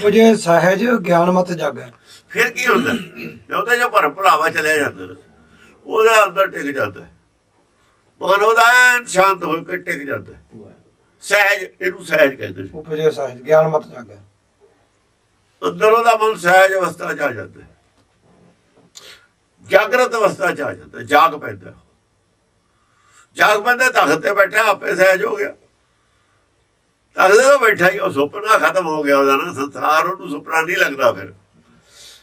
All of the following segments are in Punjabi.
ਉਪਜੇ ਸਹਿਜ ਗਿਆਨ ਮਤ ਜਾਗੈ ਫਿਰ ਕੀ ਹੁੰਦਾ? ਉਹਦੇ ਜੋ ਭਰਮ ਭੁਲਾਵਾ ਚਲਿਆ ਜਾਂਦਾ। ਉਹਦਾ ਅੰਦਰ ਟਿਕ ਜਾਂਦਾ। ਹੈ। ਮਨ ਉਹਦਾ ਸ਼ਾਂਤ ਹੋ ਕੇ ਟਿਕ ਜਾਂਦਾ। ਸਹਿਜ ਇਹਨੂੰ ਸਹਿਜ ਕਹਿੰਦੇ ਉਪਜੇ ਸਹਿਜ ਗਿਆਨ ਮਤ ਜਾਗੈ ਅੰਦਰ ਉਹਦਾ ਮਨ ਸਹਿਜ ਅਵਸਥਾ ਚ ਆ ਜਾਂਦਾ। ਜਾਗਰਤ ਅਵਸਥਾ ਚ ਆ ਜਾਂਦਾ। ਜਾਗ ਪੈਂਦਾ। ਜਾਗ ਪੈਂਦਾ ਤਖਤ ਤੇ ਬੈਠਾ ਆਪੇ ਸਹਿਜ ਹੋ ਗਿਆ। ਤਖਤ ਤੇ ਬੈਠਾ ਹੀ ਉਹ ਸੁਪਨਾ ਖਤਮ ਹੋ ਗਿਆ ਉਹਦਾ ਨਾ ਸੰਸਾਰ ਉਹਨੂੰ ਸੁਪਨਾ ਨਹੀਂ ਲੱਗਦਾ ਫਿਰ।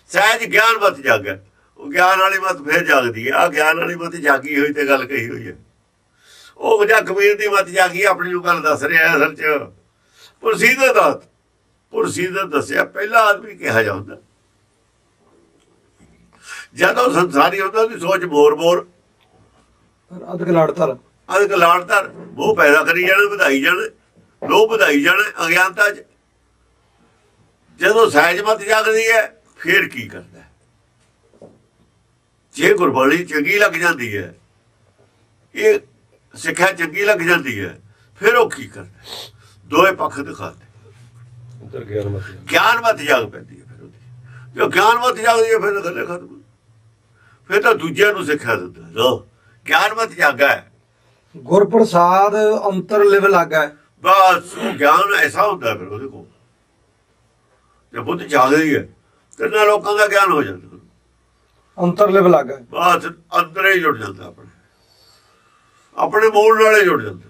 ਸਹਿਜ ਗਿਆਨ ਮਤ ਜਾਗੈ। ਉਹ ਗਿਆਨ ਵਾਲੀ ਮਤ ਫਿਰ ਜਾਗਦੀ ਹੈ। ਆ ਗਿਆਨ ਵਾਲੀ ਮਤ ਜਾਗੀ ਹੋਈ ਤੇ ਗੱਲ ਕਹੀ ਹੋਈ ਹੈ। ਉਹ ਜਾਂ ਕਬੀਰ ਦੀ ਮਤ ਜਾਗੀ ਆਪਣੀ ਨੂੰ ਗੱਲ ਦੱਸ ਰਿਹਾ ਅਸਲ ਚ। ਪੁਰਸੀਦਤ ਦਾ ਪੁਰਸੀਦਤ ਦੱਸਿਆ ਪਹਿਲਾ ਆਦਮੀ ਕਿਹਾ ਜਾਂਦਾ। ਜਦੋਂ ਸੰਸਾਰੀ ਹੁੰਦਾ ਉਹਦੀ ਸੋਚ ਮੋਰ ਮੋਰ ਅਦਕ ਲੜਤਰ। ਅਦਕ ਲਾੜਤਰ। ਉਹ ਪੈਦਾ ਕਰੀ ਜਾਣਾ ਵਧਾਈ ਜਾਣਾ। ਲੋਭ ਵਧਾਈ ਜਾਣਾ ਅਗਿਆਨਤਾ ਚ। ਜਦੋਂ ਸਹਿਜ ਮਤ ਜਾਗਦੀ ਹੈ ਫਿਰ ਕੀ ਕਰਦਾ ਹੈ? ਜੇ ਗੁਰਬਾਣੀ ਚੰਗੀ ਲੱਗ ਜਾਂਦੀ ਹੈ ਇਹ ਸਿੱਖਿਆ ਚੰਗੀ ਲੱਗ ਜਾਂਦੀ ਹੈ ਫਿਰ ਉਹ ਕੀ ਕਰਦਾ ਹੈ? ਦੋਏ ਪੱਖ ਦਿਖਾਉਂਦੇ ਅੰਦਰ ਗਿਆਨ ਮਤ ਗਿਆਨ ਮਤ ਜਾਗ ਪੈਂਦੀ ਹੈ ਫਿਰ ਉਹਦੀ। ਜੋ ਗਿਆਨ ਮਤ ਜਾਗਦੀ ਹੈ ਫਿਰ ਗੱਲੇ ਖਤਮ ਫਿਰ ਤਾਂ ਦੂਜਿਆਂ ਨੂੰ ਸਿੱਖਿਆ ਦਿੰਦਾ ਲੋ ਗਿਆਨ ਮਤ ਜਾਗਾ ਹੈ। ਗੁਰ ਪ੍ਰਸਾਦ ਅੰਤਰ ਲਿਵ ਲਾਗੈ ਬਸ ਗਿਆਨ ਐਸਾ ਹੁੰਦਾ ਫਿਰ ਉਹਦੇ ਕੋਲ। ਜੇ ਬੁੱਧ ਜਾਗਦੀ ਹੈ ਤੇ ਨਾ ਲੋਕਾਂ ਦਾ ਗਿਆਨ ਹੋ ਜਾਂਦਾ। ਅੰਤਰ ਲਿਵ ਲਾਗੈ ਬਸ ਅੰਦਰੇ ਹੀ ਜੁੜ ਜਾਂਦਾ ਆਪਣੇ। ਆਪਣੇ ਮੂਲ ਨਾਲੇ ਜੁੜ ਜਾਂਦਾ।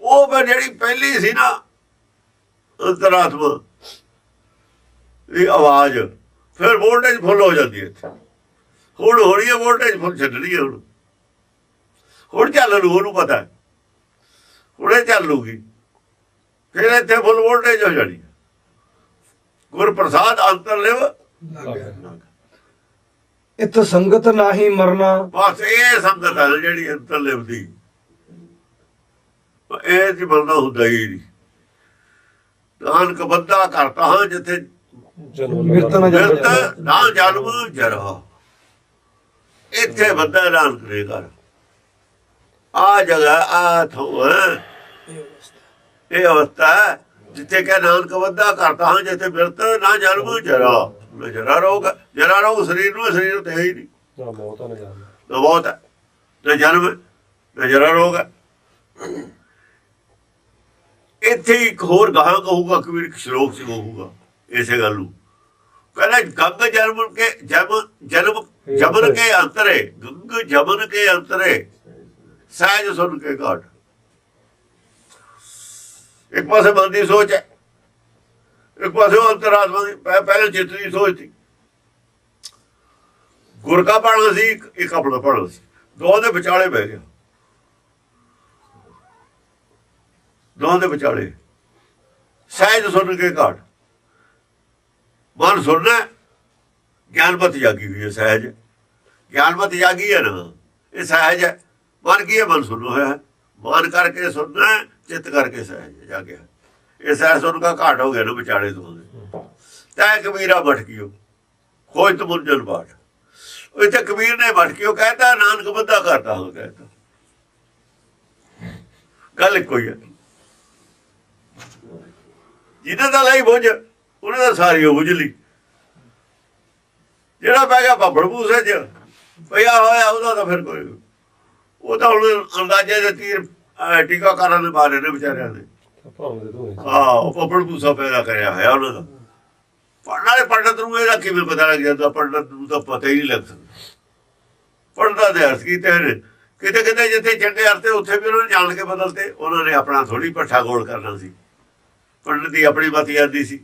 ਉਹ ਫਿਰ ਜਿਹੜੀ ਪਹਿਲੀ ਸੀ ਨਾ ਅੰਤਰਾਤਮਾ ਇਹ ਆਵਾਜ਼ ਫਿਰ ਵੋਲਟੇਜ ਫੁੱਲ ਹੋ ਜਾਂਦੀ ਹੈ ਇੱਥੇ। ਹੁਣ ਹੋ ਰਹੀ ਹੈ ਵੋਲਟੇਜ ਫੁੱਲ ਛੱਡਣੀ ਹੈ ਹੁਣ। ਹੁਣ ਚੱਲ ਲੂ ਉਹਨੂੰ ਪਤਾ ਹੈ। ਹੁਣੇ ਚੱਲ ਲੂਗੀ ਫਿਰ ਇੱਥੇ ਫੁੱਲ ਵੋਲਟੇਜ ਹੋ ਜਾਣੀ। ਗੁਰ ਪ੍ਰਸਾਦ ਅੰਤਰ ਲਿਵ। ਇਤ ਸੰਗਤ ਨਾਹੀ ਮਰਨਾ। ਬਸ ਇਹ ਸੰਗਤ ਹੈ ਜਿਹੜੀ ਅੰਤਰ ਲਿਵਦੀ। ਇਹ ਜੀ ਬੰਦਾ ਹੁੰਦਾ ਹੀ ਨਹੀਂ। ਨਾਨਕ ਬੰਦਾ ਕਰਤਾ ਹਾਂ ਜਿੱਥੇ ਜਨਮ ਮਿਰਤ ਨਾ ਜਨਮ ਨਾ ਜਨਮ ਜਰਾ ਇੱਥੇ ਬੰਦਾ ਦੇ ਘਰ। ਆ ਜਗ੍ਹਾ ਆ ਥੋ ਇਹ ਅਵਸਥਾ। ਹੈ, ਜਿੱਥੇ ਕਿ ਨਾਨਕ ਬੰਦਾ ਕਰਤਾ ਹਾਂ ਜਿੱਥੇ ਮਿਰਤ ਨਾ ਜਨਮ ਜਰਾ ਜਰਾ ਰੋਗ ਜਰਾ ਰੋਗ ਸਰੀਰ ਨੂੰ ਸਰੀਰ ਨੂੰ ਤੇ ਹੈ ਨਹੀਂ। ਨਾ ਮੌਤ ਨਾ ਜਾਣਾ ਨਾ ਬਹੁਤ ਹੈ ਨਾ ਜਨਮ ਨਾ ਜਰਾ ਰੋਗ ਹੈ। ਇੱਥੇ ਇੱਕ ਹੋਰ ਗਾਹਾਂ ਕਹੂਗਾ ਕਬੀਰ ਸ਼ਲੋਕ ਚ ਕਹੂਗਾ ਇਸੇ ਗੱਲ ਨੂੰ। ਕਹਿੰਦਾ ਗੰਗ ਜਨਮ ਕੇ ਜਮ ਜਨਮ ਜਮਨ ਕੇ ਅੰਤਰੇ ਗੰਗ ਜਮਨ ਕੇ ਅੰਤਰੇ। ਸਹਿਜ ਸੁਣ ਕੇ ਘਾਟ। ਇੱਕ ਪਾਸੇ ਮਨ ਦੀ ਸੋਚ ਹੈ, ਇੱਕ ਪਾਸੇ ਉਹ ਅੰਤਰਾਤਮਾ ਦੀ ਪਹਿ- ਪਹਿਲੇ ਚਿੱਤ ਦੀ ਸੋਚ ਸੀ। ਗੁਰ ਕਾ ਪੜਨਾ ਸੀ, ਇੱਕ ਇੱਕ ਆਪਣਾ ਪੜਨਾ ਸੀ। ਦੋਹਾਂ ਦੇ ਵਿਚਾਲੇ ਬਹਿ ਗਿਆ। ਦੋਹਾਂ ਦੇ ਵਿਚਾਲੇ। ਸਹਿਜ ਸੁਣ ਕੇ ਘਾਟ। ਮਨ ਸੁਣਨਾ ਗਿਆਨਮਤ ਜਾਗੀ ਹੋਈ ਹੈ, ਸਹਿਜ। ਗਿਆਨਮਤ ਜਾਗੀ ਹੈ ਨਾ, ਇਹ ਸਹਿਜ ਹੈ। ਮਨ ਕੀ ਹੈ? ਮਨ ਸੁਣੋ ਹੋਇਆ ਮਨ ਕਰਕੇ ਸੁਣਨਾ, ਚਿੱਤ ਕਰਕੇ ਸਹਿਜ ਜਾਗਿਆ ਇਹ ਸਹਿਜ ਸੁਣ ਕਾ ਘਾਟ ਹੋ ਗਿਆ ਨਾ ਵਿਚਾਲੇ ਤੋਂ। ਤੈ ਕਬੀਰਾ ਭਟਕਿਓ। ਖੋਜ ਤੁਮ ਜਨ ਬਾਟ। ਇੱਥੇ ਕਬੀਰ ਨੇ ਭਟਕਿਓ ਕਹਿੰਦਾ ਨਾਨਕ ਬੰਦਾ ਕਰਦਾ ਹਾਂ ਕਹਿੰਦਾ ਗੱਲ ਕੋਈ ਹੈ ਜਿਹਨਾਂ ਦਾ ਲਈ ਬੁੱਝ, ਉਹਨਾਂ ਦਾ ਸਾਰੀ ਉਹ ਬੁੱਝ ਲਈ। ਜਿਹੜਾ ਪੈ ਗਿਆ ਭੱਬੜ ਭੂਸੇ ਚ ਪਿਆ ਹੋਇਆ ਉਹਦਾ ਤਾਂ ਫਿਰ ਕੋਈ ਉਹ ਤਾਂ ਹੁਣ ਅੰਦਾਜ਼ੇ ਦੇ ਤੀਰ ਟੀਕਾਕਾਰਾਂ ਨੇ ਮਾਰੇ ਨੇ ਵਿਚਾਰਿਆਂ ਦੇ। ਹਾਂ। ਉਹ ਭੱਬੜ ਭੂਸਾ ਪੈਦਾ ਕਰਿਆ ਹੋਇਆ ਉਹਨਾਂ ਦਾ। ਪੜ੍ਹਨ ਵਾਲੇ ਪੰਡਤ ਨੂੰ ਇਹਦਾ ਕਿਵੇਂ ਪਤਾ ਲੱਗ ਜਾਂਦਾ ਪੰਡਤ ਨੂੰ ਤਾਂ ਪਤਾ ਹੀ ਨਹੀਂ ਲੱਗ ਸਕਦਾ। ਪੜਦਾ ਦੇ ਅਰਥ ਕੀਤੇ ਨੇ ਕਿਤੇ ਕਿਤੇ ਜਿੱਥੇ ਚੰਗੇ ਅਰਥ ਉੱਥੇ ਵੀ ਉਹਨਾਂ ਨੇ ਜਾਣ ਕੇ ਬਦਲਤੇ ਉਹਨਾਂ ਨੇ ਆਪਣਾ ਥੋੜੀ ਪੱਠਾ ਗੋਲ ਕਰਨਾ ਸੀ। ਪੰਡਤ ਦੀ ਆਪਣੀ ਮਤੀ ਆਦੀ ਸੀ।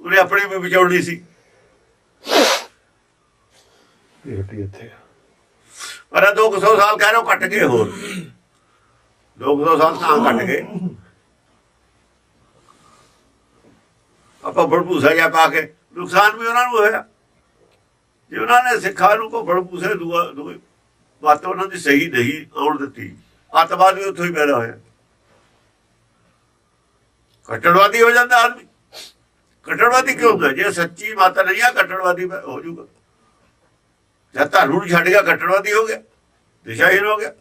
ਉਹਨੇ ਆਪਣੀ ਵੀ ਵਿਚਾਉਣੀ ਸੀ। ਇਹ ਇੱਥੇ। ਪਰ ਇਹ 200 ਸਾਲ ਕਹਿ ਰਹੇ ਕੱਟ ਗਏ ਹੋਰ। 200 ਸਾਲ ਤਾਂ ਕੱਟ ਗਏ। ਆਪਾਂ ਬੜਪੂਸਾ ਜਾ ਪਾ ਕੇ, ਨੁਕਸਾਨ ਵੀ ਉਹਨਾਂ ਨੂੰ ਹੋਇਆ। ਜੇ ਉਹਨਾਂ ਨੇ ਸਿੱਖਾਂ ਨੂੰ ਕੋ ਬੜਪੂਸੇ ਦੂਆ ਦੂਈ ਬਾਤ ਉਹਨਾਂ ਦੀ ਸਹੀ ਨਹੀਂ ਆਉਣ ਦਿੱਤੀ, ਅੱਤਵਾਦ ਵੀ ਉੱਥੋਂ ਹੀ ਪੈਦਾ ਹੋਇਆ। ਕੱਟੜਵਾਦੀ ਹੋ ਜਾਂਦਾ ਆਦਮੀ। ਕੱਟੜਵਾਦੀ ਕਿਉਂ ਹੁੰਦਾ? ਜੇ ਸੱਚੀ ਮਾਤਾ ਨਹੀਂ ਆ, ਕੱਟੜਵਾਦੀ ਹੋ ਜਾਊਗਾ। ਜਦ ਧਰਮ ਨੂੰ ਛੱਡ ਗਿਆ ਕੱਟੜਵਾਦੀ ਹੋ ਗਿਆ। ਦਿਸ਼ਾਹੀਨ ਹੋ ਗਿਆ।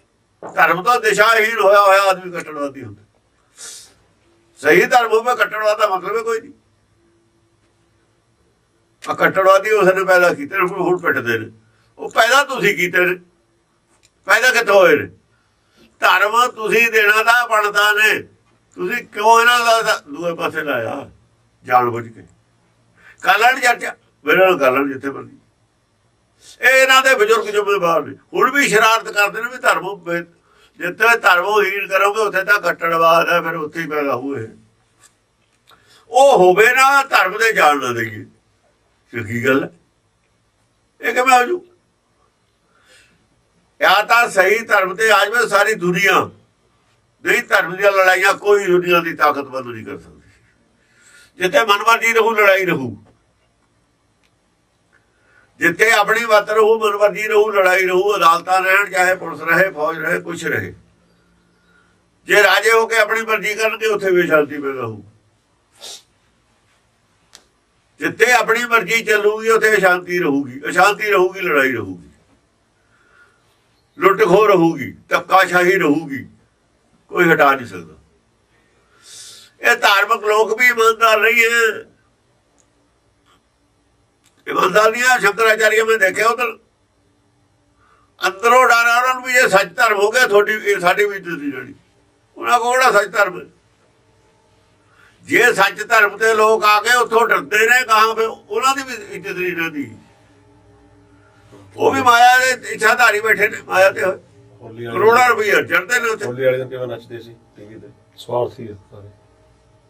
ਧਰਮ ਤੋਂ ਦਿਸ਼ਾਹੀਨ ਹੋਇਆ ਹੋਇਆ, ਆਦਮੀ ਕੱਟੜਵਾਦੀ ਹੁੰਦਾ। ਸਹੀ ਧਰਮ ਹੋਵੇ ਕੱਟੜਵਾਦ ਦਾ ਮਤਲਬ ਹੈ ਕੋਈ ਨਹੀਂ। ਆ ਕੱਟੜਵਾਦੀ ਉਸ ਨੇ ਪੈਦਾ ਕੀਤੇ ਨੇ, ਹੁਣ ਪਿੱਟਦੇ ਨੇ। ਉਹ ਪੈਦਾ ਤੁਸੀਂ ਕੀਤੇ ਨੇ। ਪੈਦਾ ਕਿੱਥੋਂ ਹੋਏ ਨੇ? ਧਰਮ ਤੁਸੀਂ ਦੇਣਾ ਦਾ ਬਣਦਾ ਨੇ। ਤੁਸੀਂ ਕਿਉਂ ਇਹਨਾਂ ਦਾ ਦੂਏ ਪਾਸੇ ਲਾਇਆ? ਜਾਣ ਬੁੱਝ ਕੇ ਕਾਲਣ ਚਰਚਾ ਮੇਰੇ ਨਾਲ ਕਾਲਣ ਜਿੱਥੇ ਮਰਦੀ ਇਹ ਇਹਨਾਂ ਦੇ ਬਜ਼ੁਰਗ ਜ਼ਿੰਮੇਵਾਰ ਨੇ। ਹੁਣ ਵੀ ਸ਼ਰਾਰਤ ਕਰਦੇ ਨੇ ਵੀ ਧਰਮ ਜਿੱਥੇ ਧਰਮ ਹੀਣ ਕਰੋਗੇ, ਉੱਥੇ ਤਾਂ ਕੱਟੜਵਾਦ ਹੈ, ਫਿਰ ਉੱਥੇ ਹੀ ਪੈਦਾ ਹੋਏ ਉਹ ਹੋਵੇ ਨਾ, ਧਰਮ ਦੇ ਜਾਣ ਨਾ ਦੇਈਏ। ਫਿਰ ਕੀ ਗੱਲ ਹੈ? ਇਹ ਕਿਵੇਂ ਹੋ ਜੂ? ਯਾ ਤਾਂ ਸਹੀ ਧਰਮ ਤੇ ਆ ਜਾਵੇ ਸਾਰੀ ਦੁਨੀਆ। ਨਹੀਂ, ਧਰਮ ਦੀਆਂ ਲੜਾਈਆਂ ਕੋਈ ਦੁਨੀਆ ਦੀ ਤਾਕਤਵਰ ਨਹੀਂ ਕਰ ਸਕਦੀ। ਜਿੱਥੇ ਮਨਮਰਜ਼ੀ ਰਹੂ, ਲੜਾਈ ਰਹੂ। ਜਿੱਥੇ ਆਪਣੀ ਮਤ ਰਹੂ ਮਨਮਰਜ਼ੀ ਰਹੂ, ਲੜਾਈ ਰਹੂ, ਅਦਾਲਤਾਂ ਰਹਿਣ, ਚਾਹੇ ਪੁਲਿਸ ਰਹੇ, ਫੌਜ ਰਹੇ, ਕੁਛ ਰਹੇ। ਜੇ ਰਾਜੇ ਹੋ ਕੇ ਆਪਣੀ ਮਰਜ਼ੀ ਕਰਨਗੇ ਉੱਥੇ ਵੀ ਸ਼ਾਂਤੀ ਮਿਲ ਰਹੂ। ਜਿੱਥੇ ਆਪਣੀ ਮਰਜ਼ੀ ਚੱਲੂਗੀ, ਉੱਥੇ ਸ਼ਾਂਤੀ ਰਹੂਗੀ। ਅਸ਼ਾਂਤੀ ਰਹੂਗੀ, ਲੜਾਈ ਰਹੂਗੀ। ਲੁੱਟ ਖੋ ਰਹੂਗੀ, ਧੱਕਾਸ਼ਾਹੀ ਰਹੂਗੀ। ਕੋਈ ਹਟਾ ਨਹੀਂ ਸਕਦਾ। ਇਹ ਧਾਰਮਿਕ ਲੋਕ ਵੀ ਇਮਾਨਦਾਰ ਨਹੀਂ ਹੈ। ਇਮਾਨਦਾਰ ਨਹੀਂ ਹੈ ਸ਼ੰਕਰਾਚਾਰੀਆ ਮੈਂ ਦੇਖਿਆ ਉਧਰ। ਅੰਦਰੋਂ ਡਰ ਉਹਨਾਂ ਨੂੰ ਵੀ ਜੇ ਸੱਚ ਧਰਮ ਹੋ ਗਿਆ ਤੁਹਾਡੀ ਇਹ ਸਾਡੀ ਵੀ ਇੱਜ਼ਤ ਨਹੀਂ ਜਾਣੀ ਉਹਨਾਂ ਕੋਲ ਕਿਹੜਾ ਸੱਚ ਧਰਮ? ਜੇ ਸੱਚ ਧਰਮ ਤੇ ਲੋਕ ਆ ਕੇ ਉੱਥੋਂ ਡਰਦੇ ਨੇ ਕਹਾਂ ਫੇ ਉਹਨਾਂ ਦੀ ਵੀ ਇੱਜ਼ਤ ਨਹੀਂ ਰਹਿੰਦੀ ਉਹ ਵੀ ਮਾਇਆ ਦੇ ਇੱਛਾਧਾਰੀ ਬੈਠੇ ਨੇ ਮਾਇਆ ਤੇ ਕਰੋੜਾਂ ਰੁਪਏ ਚੜਦੇ ਨੇ ਉੱਥੇ। ਹੋਲੀ ਵਾਲੇ ਦਿਨ ਕਿਵੇਂ ਨੱਚਦੇ ਸੀ ਟੀਵੀ ਤੇ? ਸਵਾਰਥੀ ਸਾਰੇ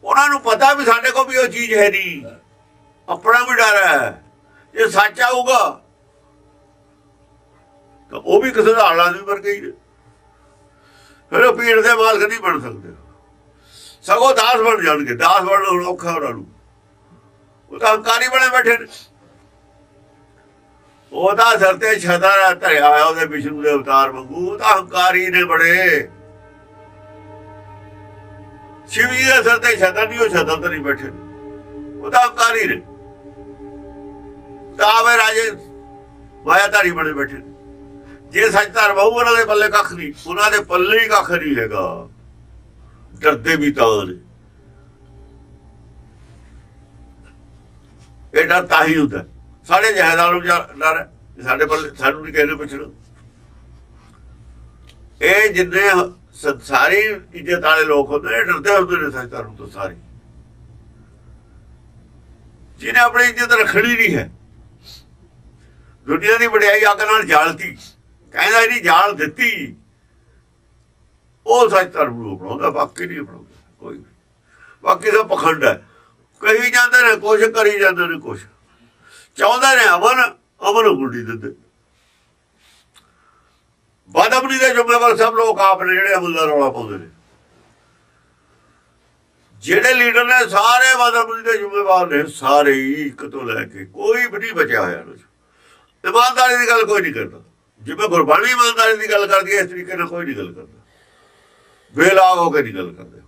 ਉਹਨਾਂ ਨੂੰ ਪਤਾ ਵੀ ਸਾਡੇ ਕੋਲ ਵੀ ਉਹ ਚੀਜ਼ ਹੈ ਨਹੀਂ। ਆਪਣਾ ਵੀ ਡਰ ਹੈ। ਜੇ ਸੱਚ ਆਊਗਾ। ਤਾਂ ਉਹ ਵੀ ਕਿਸੇ ਦਾ ਹਾਲਾਂ ਦੀ ਮਰ ਫਿਰ ਉਹ ਪੀੜ ਦੇ ਮਾਲਕ ਨਹੀਂ ਬਣ ਸਕਦੇ। ਸਗੋਂ ਦਾਸ ਬਣ ਜਾਣਗੇ। ਦਾਸ ਬਣਨਾ ਔਖਾ ਉਹਨਾਂ ਨੂੰ। ਉਹ ਤਾਂ ਹੰਕਾਰੀ ਬਣੇ ਬੈਠੇ ਨੇ। ਉਹ ਤਾਂ ਸਿਰ ਤੇ ਛਦਾ ਧਰਿਆ ਹੋਇਆ ਉਹਦੇ ਵਿਸ਼ਨੂੰ ਦੇ ਅਵਤਾਰ ਵਾਂਗੂ। ਉਹ ਤਾਂ ਹੰਕਾਰੀ ਨੇ ਬੜੇ। ਸ਼ਿਵ ਜੀ ਦੇ ਸਿਰ ਤੇ ਛਤਰ ਨਹੀਂ ਉਹ ਛਤਰ ਤੇ ਨਹੀਂ ਬੈਠੇ। ਉਹ ਤਾਂ ਹੰਕਾਰੀ ਨੇ। ਤਾਂ ਵੇ ਰਾਜੇ, ਮਾਇਆਧਾਰੀ ਬਣੇ ਬੈਠੇ। ਨੇ। ਜੇ ਸੱਚ ਧਰਮ ਹੋਊ ਉਹਨਾਂ ਦੇ ਪੱਲੇ ਕੱਖ ਨਹੀਂ। ਉਹਨਾਂ ਦੇ ਪੱਲੇ ਹੀ ਕੱਖ ਨਹੀਂ ਹੈਗਾ। ਡਰਦੇ ਵੀ ਤਾਂ ਨੇ। ਇਹ ਡਰ ਤਾਂ ਹੀ ਹੁੰਦਾ। ਸਾਡੇ ਜਹਦਾਰ ਨੂੰ ਡਰ ਹੈ। ਸਾਡੇ ਪੱਲੇ, ਸਾਨੂੰ ਨਹੀਂ ਕਹਿੰਦੇ ਪੁੱਛਣਾ। ਇਹ ਜਿੰਨੇ ਸੰਸਾਰੀ ਇੱਜ਼ਤ ਵਾਲੇ ਲੋਕ ਹੁੰਦੇ ਨੇ ਡਰਦੇ ਹੁੰਦੇ ਨੇ ਸੱਚ ਧਰਮ ਤੋਂ ਸਾਰੇ। ਜਿਹਨੇ ਆਪਣੀ ਇੱਜ਼ਤ ਰੱਖਣੀ ਨਹੀਂ ਹੈ। ਦੁਨੀਆ ਦੀ ਵਡਿਆਈ ਅੱਗ ਨਾਲ ਜਾਲਤੀ ਕਹਿੰਦਾ ਇਹਦੀ ਜਾਲ ਦਿੱਤੀ। ਉਹ ਸੱਚ ਧਰਮ ਨੂੰ ਅਪਣਾਉਂਦਾ ਬਾਕੀ ਨਹੀਂ ਅਪਣਾਉਂਦਾ ਕੋਈ ਬਾਕੀ ਸਭ ਪਖੰਡ ਹੈ। ਕਹੀ ਜਾਂਦੇ ਨੇ ਕੁਛ, ਕਰੀ ਜਾਂਦੇ ਨੇ ਕੁਛ। ਚਾਹੁੰਦੇ ਨੇ ਅਮਨ ਅਮਨ ਗੁੱਡੀ ਦਿੰਦੇ। ਬਦਮਨੀ ਦੇ ਜ਼ਿੰਮੇਵਾਰ ਸਭ ਲੋਕ ਆਪ ਨੇ ਜਿਹੜੇ ਅਮਲ ਦਾ ਰੌਲਾ ਪਾਉਂਦੇ ਨੇ। ਜਿਹੜੇ ਲੀਡਰ ਨੇ ਸਾਰੇ ਬਦਮਨੀ ਦੇ ਜ਼ਿੰਮੇਵਾਰ ਨੇ, ਸਾਰੇ ਇੱਕ ਤੋਂ ਲੈ ਕੇ ਕੋਈ ਵੀ ਨਹੀਂ ਬਚਿਆ ਹੋਇਆ ਉਹਨਾਂ ਇਮਾਨਦਾਰੀ ਦੀ ਗੱਲ ਕੋਈ ਨਹੀਂ ਕਰਦਾ। ਜਿਵੇਂ ਗੁਰਬਾਣੀ ਇਮਾਨਦਾਰੀ ਦੀ ਗੱਲ ਕਰਦੀ ਹੈ, ਇਸ ਤਰੀਕੇ ਨਾਲ ਕੋਈ ਨਹੀਂ ਗੱਲ ਕਰਦਾ। ਬੇਲਾਗ ਹੋ ਕੇ ਨਹੀਂ ਗੱਲ ਕਰਦੇ।